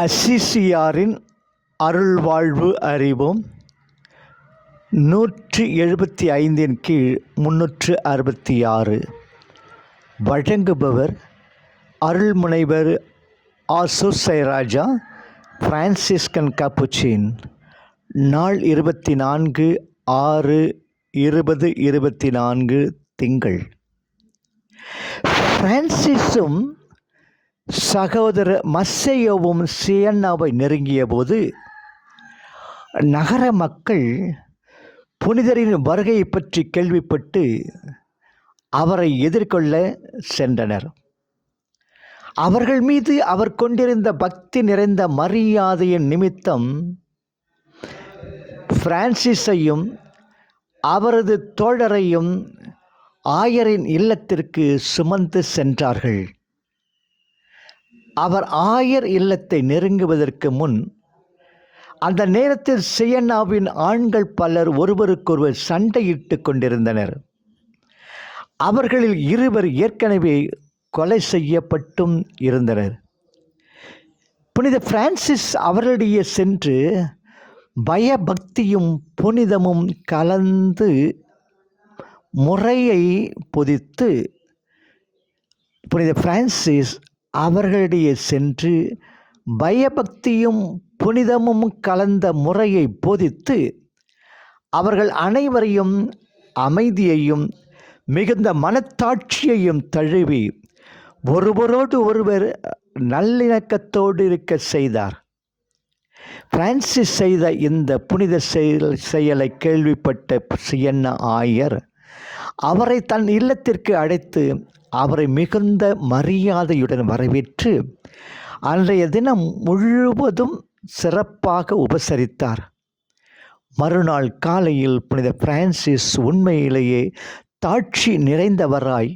அசிசியாரின் அருள்வாழ்வு அறிவோம் நூற்றி எழுபத்தி ஐந்தின் கீழ் முன்னூற்று அறுபத்தி ஆறு வழங்குபவர் அருள்முனைவர் ஆசுசைராஜா பிரான்சிஸ்கன் கப்புச்சின் நாள் இருபத்தி நான்கு ஆறு இருபது இருபத்தி நான்கு திங்கள். பிரான்சிஸும் சகோதர மஸ்ஸையோவும் சியன்னாவை நெருங்கிய போது நகர மக்கள் புனிதரின் வருகையை பற்றி கேள்விப்பட்டு அவரை எதிர்கொள்ள சென்றனர். அவர்கள் மீது அவர் கொண்டிருந்த பக்தி நிறைந்த மரியாதையின் நிமித்தம் பிரான்சிஸையும் அவரது தோழரையும் ஆயரின் இல்லத்திற்கு சுமந்து சென்றார்கள். அவர் ஆயர் இல்லத்தை நெருங்குவதற்கு முன் அந்த நேரத்தில் சியன்னாவின் ஆண்கள் பலர் ஒருவருக்கொருவர் சண்டையிட்டு கொண்டிருந்தனர். அவர்களில் இருவர் ஏற்கனவே கொலை செய்யப்பட்டும் இருந்தனர். புனித பிரான்சிஸ் அவர்களிடையே சென்று பயபக்தியும் புனிதமும் கலந்து முறையை பொதித்து புனித பிரான்சிஸ் அவர்களிடையே சென்று பயபக்தியும் புனிதமும் கலந்த முறையை போதித்து அவர்கள் அனைவரையும் அமைதியையும் மிகுந்த மனத்தாட்சியையும் தழுவி ஒருவரோடு ஒருவர் நல்லிணக்கத்தோடு இருக்க செய்தார். பிரான்சிஸ் செய்த இந்த புனித செயல் செயலை கேள்விப்பட்ட சியன்ன ஆயர் அவரை தன் இல்லத்திற்கு அழைத்து அவரை மிகுந்த மரியாதையுடன் வரவேற்று அன்றைய தினம் முழுவதும் சிறப்பாக உபசரித்தார். மறுநாள் காலையில் புனித பிரான்சிஸ் உண்மையிலேயே தாட்சி நிறைந்தவராய்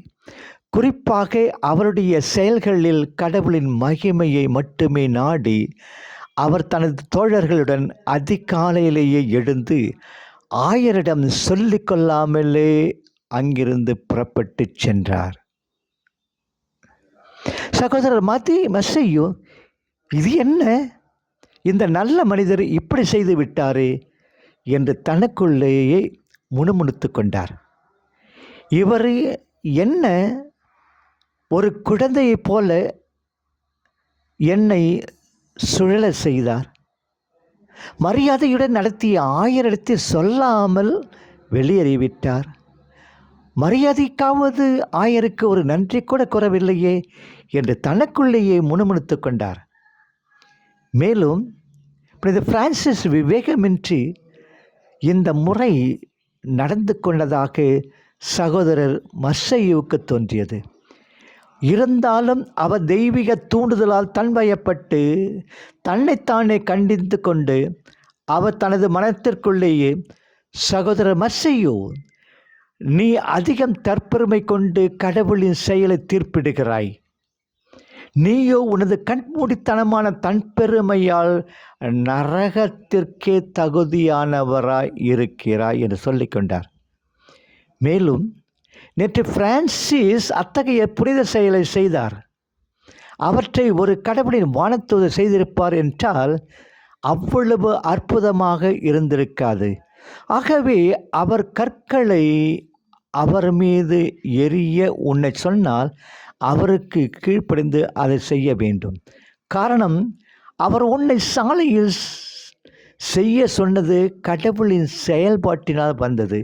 குறிப்பாக அவருடைய செயல்களில் கடவுளின் மகிமையை மட்டுமே நாடி அவர் தனது தோழர்களுடன் அதிகாலையிலேயே எழுந்து ஆயரிடம் சொல்லிக்கொள்ளாமலே அங்கிருந்து புறப்பட்டு சென்றார். சகோதரர் மாத்தி மசையோ இது என்ன? இந்த நல்ல மனிதர் இப்படி செய்து விட்டாரே என்று தனக்குள்ளேயே முணுமுணுத்து கொண்டார். இவர் என்ன? ஒரு குழந்தையைப் போல என்னை சுழல செய்தார். மரியாதையுடன் நடத்திய ஆயரிடத்தில் சொல்லாமல் வெளியேறிவிட்டார். மரியாதைக்காவது ஆயருக்கு ஒரு நன்றி கூட குறவில்லையே என்று தனக்குள்ளேயே முணுமுணுத்து கொண்டார். மேலும் புனித பிரான்சிஸ் விவேகமின்றி இந்த முறை நடந்து கொண்டதாக சகோதரர் மர்சையுவுக்கு தோன்றியது. இருந்தாலும் அவர் தெய்வீக தூண்டுதலால் தன்வயப்பட்டு தன்னைத்தானே கண்டித்து கொண்டு அவர் தனது மனத்திற்குள்ளேயே சகோதரர் மர்சையோ நீ அதிகம் தற்பெருமை கொண்டு கடவுளின் செயலை தீர்ப்பிடுகிறாய். நீயோ உனது கண்மூடித்தனமான தன்பெருமையால் நரகத்திற்கே தகுதியானவராய் இருக்கிறாய் என்று சொல்லிக்கொண்டார் மேலும் நேற்று பிரான்சிஸ் அத்தகைய புனித செயலை செய்தார். அவற்றை ஒரு கடவுளின் வானத்தூது செய்திருப்பார் என்றால் அவ்வளவு அற்புதமாக இருந்திருக்காது. ஆகவே அவர் கற்களை அவர் மீது எரிய உன்னை சொன்னால் அவருக்கு கீழ்ப்படிந்து அதை செய்ய வேண்டும். காரணம் அவர் உன்னை சாலையில் செய்ய சொன்னது கடவுளின் செயல்பாட்டினால் வந்தது.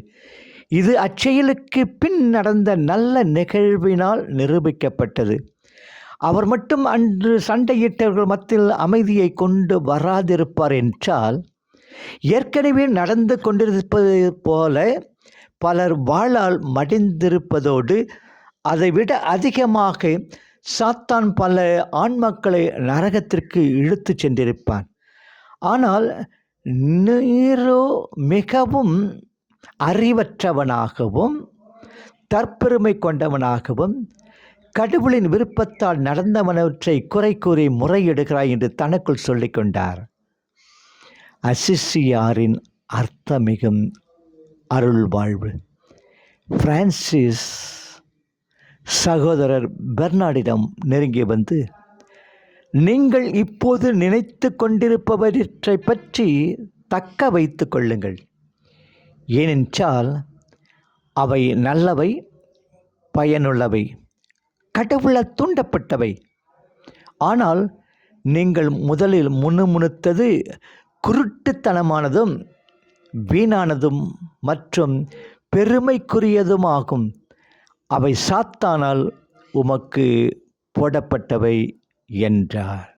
இது அச்செயலுக்கு பின் நடந்த நல்ல நிகழ்வினால் நிரூபிக்கப்பட்டது. அவர் மட்டும் அன்று சண்டையிட்டவர்கள் மத்தியில் அமைதியை கொண்டு வராதிருப்பார் என்றால் ஏற்கனவே நடந்து கொண்டிருப்பது போல பலர் வாழால் மடிந்திருப்பதோடு அதைவிட அதிகமாக சாத்தான் பல ஆண்மக்களை நரகத்திற்கு இழுத்து சென்றிருப்பான். ஆனால் நீரோ மிகவும் அறிவற்றவனாகவும் தற்பெருமை கொண்டவனாகவும் கடவுளின் விருப்பத்தால் நடந்தவனவற்றை குறை கூறி முறையிடுகிறாய் என்று தனக்குள் சொல்லிக்கொண்டார் அசிசியாரின் அர்த்தமிகும் அருள் வாழ்வு பிரான்சிஸ் சகோதரர் பெர்னாடிடம் நெருங்கி வந்து நீங்கள் இப்போது நினைத்து கொண்டிருப்பவற்றை பற்றி தக்க வைத்து கொள்ளுங்கள். ஏனென்றால் அவை நல்லவை பயனுள்ளவை கடவுளால் தூண்டப்பட்டவை. ஆனால் நீங்கள் முதலில் முணுமுணுத்தது குருட்டுத்தனமானதும் வீணானதும் மற்றும் பெருமைக்குரியதுமாகும். அவை சாத்தானால் உமக்கு போடப்பட்டவை என்றார்.